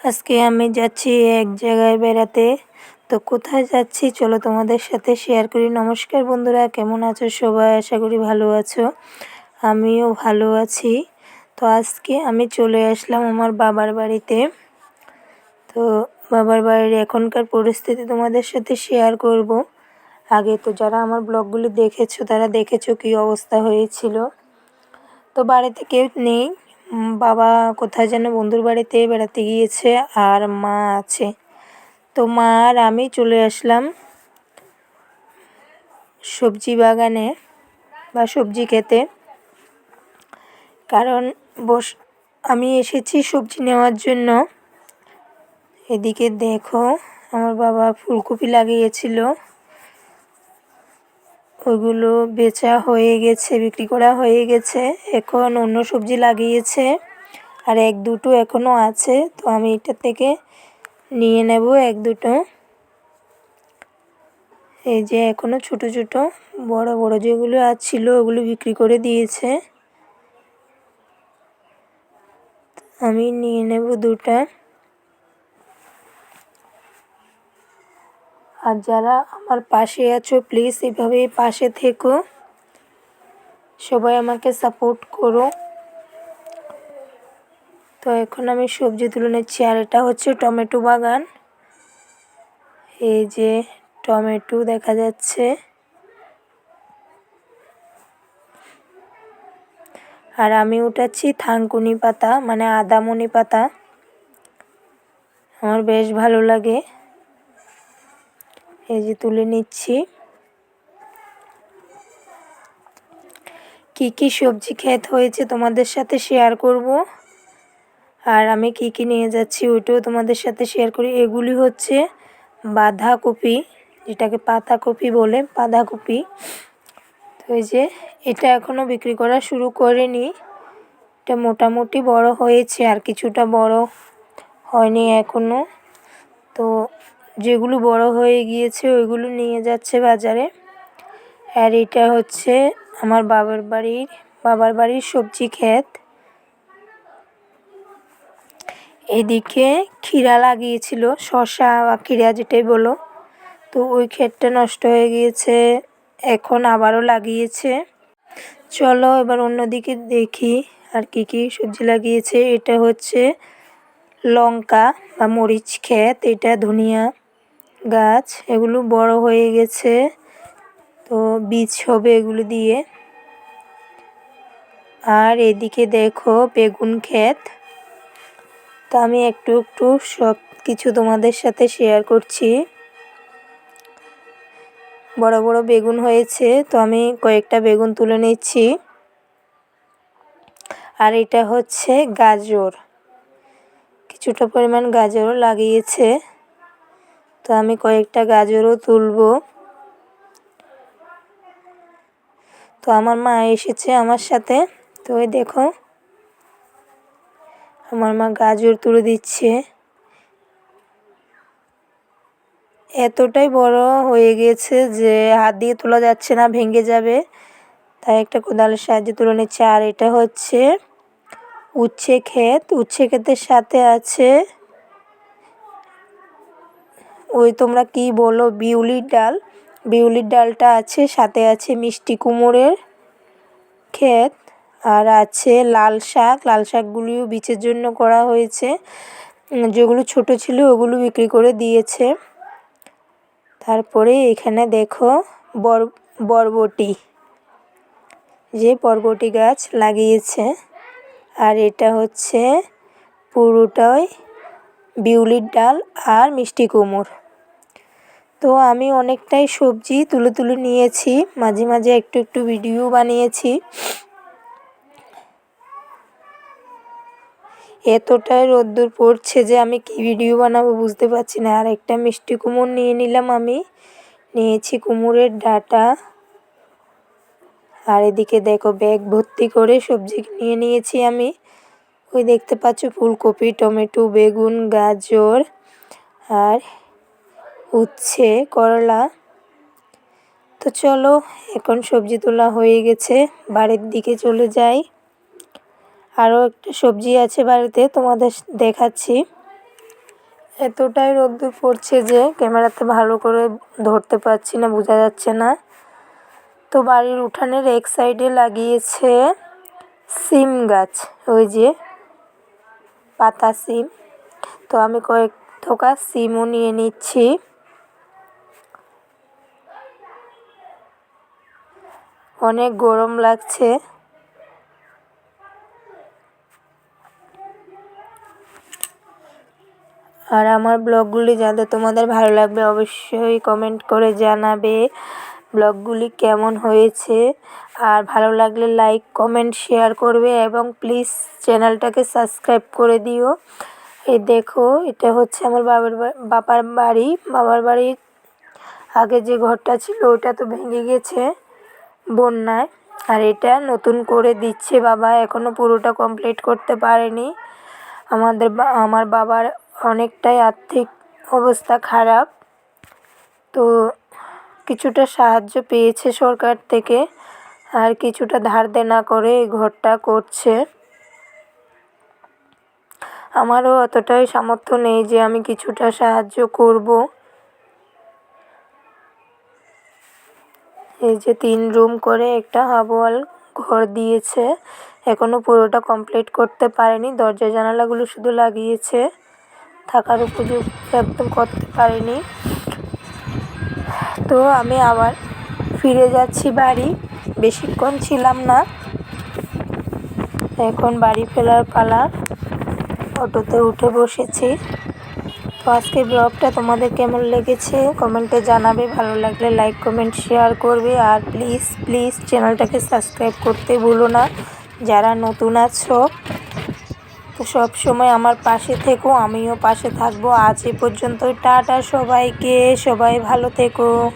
আজকে আমি যাচ্ছি এক জায়গায় বেড়াতে। তো কোথায় যাচ্ছি চলো তোমাদের সাথে শেয়ার করি। নমস্কার বন্ধুরা, কেমন আছো সবাই? আশা করি ভালো আছো। আমিও ভালো আছি। তো আজকে আমি চলে আসলাম আমার বাবার বাড়িতে। তো বাবার বাড়ির এখনকার পরিস্থিতি তোমাদের সাথে শেয়ার করব। আগে তো যারা আমার ব্লগগুলি দেখেছ, তারা দেখেছ কী অবস্থা হয়েছিল। তো বাড়িতে কেউ নেই। বাবা কোথায় যেন বন্ধুর বাড়িতে বেড়াতে গিয়েছে আর মা আছে। তো মা আর আমি চলে আসলাম সবজি বাগানে বা সবজি খেতে। কারণ বস, আমি এসেছি সবজি নেওয়ার জন্য। এদিকে দেখো, আমার বাবা ফুলকপি লাগিয়েছিল। ওইগুলো বেচা হয়ে গেছে, বিক্রি করা হয়ে গেছে। এখন অন্য সবজি লাগিয়েছে আর এক দুটো এখনও আছে, তো আমি এটা থেকে নিয়ে নেব এক দুটো। এই যে এখনও ছোট ছোট, বড় বড় যেগুলো ছিল ওগুলো বিক্রি করে দিয়েছে। আমি নিয়ে নেব দুটা। আর যারা আমার পাশে আছো প্লিজ এভাবে পাশে থেকো। সবাই আমাকে সাপোর্ট করো। তো এখন আমি সবজি তুলে নিচ্ছি, আর এটা হচ্ছে টমেটো বাগান। এই যে টমেটো দেখা যাচ্ছে। আর আমি উঠাচ্ছি থানকুনি পাতা মানে আদামনি পাতা। আমার বেশ ভালো লাগে। এই যে তুলে নিচ্ছি। কি কি সবজি ক্ষেত হয়েছে তোমাদের সাথে শেয়ার করব? আর আমি কি কি নিয়ে যাচ্ছি ওইটাও তোমাদের সাথে শেয়ার করি। এগুলি হচ্ছে বাঁধাকপি, যেটাকে পাতাকপি বলে, বাঁধাকপি। তো এই যে এটা এখনও বিক্রি করা শুরু করেনি। এটা মোটামুটি বড় হয়েছে, আর কিছুটা বড় হয়নি এখনও তো যেগুলো বড় হয়ে গিয়েছে, ওইগুলো নিয়ে যাচ্ছে বাজারে। আর এটা হচ্ছে আমার বাবার বাড়ির বাবার বাড়ির সবজি ক্ষেত। এদিকে ক্ষীরা লাগিয়েছিল শশা বা ক্ষীরা যেটাই বলো। তো ওই ক্ষেতটা নষ্ট হয়ে গিয়েছে, এখন আবারও লাগিয়েছে। চলো এবার অন্যদিকে দেখি আর কি কি সবজি লাগিয়েছে। এটা হচ্ছে লঙ্কা বা মরিচ ক্ষেত, এটা ধনিয়া। গাছ, এগুলো বড় হয়ে গেছে। তো বীজ হবে এগুলো দিয়ে। আর এদিকে দেখো বেগুন ক্ষেত। তো আমি একটু একটু সব কিছু তোমাদের সাথে শেয়ার করছি। বড় বড় বেগুন হয়েছে, তো আমি কয়েকটা বেগুন তুলে নিচ্ছি। আর এটা হচ্ছে গাজর। কিছুটা পরিমাণ গাজরও লাগিয়েছে। তো আমি কয়েকটা গাজরও তুলব। তো আমার মা এসেছে আমার সাথে। তো ওই দেখো, আমার মা গাজর তুলে দিচ্ছে। এতটাই বড় হয়ে গেছে যে হাত দিয়ে তোলা যাচ্ছে না, ভেঙে যাবে। তাই একটা কোদালের সাহায্যে তুলে নিচ্ছে। আর এটা হচ্ছে উচ্ছে ক্ষেত। উচ্ছে ক্ষেতের সাথে আছে ওই তোমরা কি বলো, বিউলির ডাল? বিউলির ডালটা আছে, সাথে আছে মিষ্টি কুমড়োর ক্ষেত আর আছে লাল শাক। লাল শাকগুলিও বীচের জন্য করা হয়েছে। যেগুলো ছোট ছিল ওগুলো বিক্রি করে দিয়েছে। তারপরে এখানে দেখো বর, বরবটি। যে বরবটি গাছ লাগিয়েছে। আর এটা হচ্ছে পুরোটাই বিউলির ডাল আর মিষ্টি কুমড় তো আমি অনেকটাই সবজি তুলে তুলে নিয়েছি, মাঝে মাঝে একটু একটু ভিডিও বানিয়েছি। এতটাই রোদ্দুর পড়ছে যে আমি কি ভিডিও বানাবো বুঝতে পারছি না। আর একটা মিষ্টি কুমড় নিয়ে নিলাম আমি। নিয়েছি কুমড়ের ডাটা। আর এদিকে দেখো ব্যাগ ভর্তি করে সবজি নিয়ে নিয়েছি আমি। ওই দেখতে পাচ্ছ ফুলকপি, টমেটো, বেগুন, গাজর আর উচ্ছে, করলা। তো চলো, এখন সবজি তোলা হয়ে গেছে, বাড়ির দিকে চলে যাই। আরও একটা সবজি আছে বাড়িতে, তোমাদের দেখাচ্ছি। এতটাই রোদ্দুর পড়ছে যে ক্যামেরাতে ভালো করে ধরতে পারছি না, বোঝা যাচ্ছে না। তো বাড়ির উঠানের এক সাইডে লাগিয়েছে সিম গাছ, ওই যে পাতা সিম। তো আমি কয়েক থোকা সিমও নিয়ে নিচ্ছি। অনেক গরম লাগছে। আর আমার ব্লগগুলি যাতে তোমাদের ভালো লাগবে, অবশ্যই কমেন্ট করে জানাবে। ব্লগগুলি কেমন হয়েছে? আর ভালো লাগলে লাইক, কমেন্ট, শেয়ার করবে এবং প্লিজ চ্যানেলটাকে সাবস্ক্রাইব করে দিও। এই দেখো, এটা হচ্ছে আমার বাবার বাবার বাড়ি। বাবার বাড়ির আগে যে ঘরটা ছিল, ওটা তো ভেঙে গেছে বন্যায়। আর এটা নতুন করে দিচ্ছে বাবা এখনও পুরোটা কমপ্লিট করতে পারেনি। আমাদের আমার বাবার অনেকটাই আর্থিক অবস্থা খারাপ। তো কিছুটা সাহায্য পেয়েছে সরকার থেকে আর কিছুটা ধার দেনা করে এই ঘরটা করছে। আমারও অতটাই সামর্থ্য নেই যে আমি কিছুটা সাহায্য করব। এই যে তিন রুম করে একটা হাবওয়াল ঘর দিয়েছে। এখনও পুরোটা কমপ্লিট করতে পারেনি। দরজা জানালাগুলো শুধু লাগিয়েছে। থাকার উপযুক্ত একদম করতে পারিনি। তো আমি আবার ফিরে যাচ্ছি বাড়ি। বেশিক্ষণ ছিলাম না। এখন বাড়ি ফেরার পালা। অটোতে উঠে বসেছি। তো আজকের ব্লগটা তোমাদের কেমন লেগেছে কমেন্টে জানাবে। ভালো লাগলে লাইক, কমেন্ট, শেয়ার করবে। আর প্লিজ প্লিজ চ্যানেলটাকে সাবস্ক্রাইব করতে ভুলো না। যারা নতুন আছো, তো সব সময় আমার পাশে থেকো। আমিও পাশে থাকব। আজ এ পর্যন্ত টাটা সবাইকে। সবাই ভালো থেকো।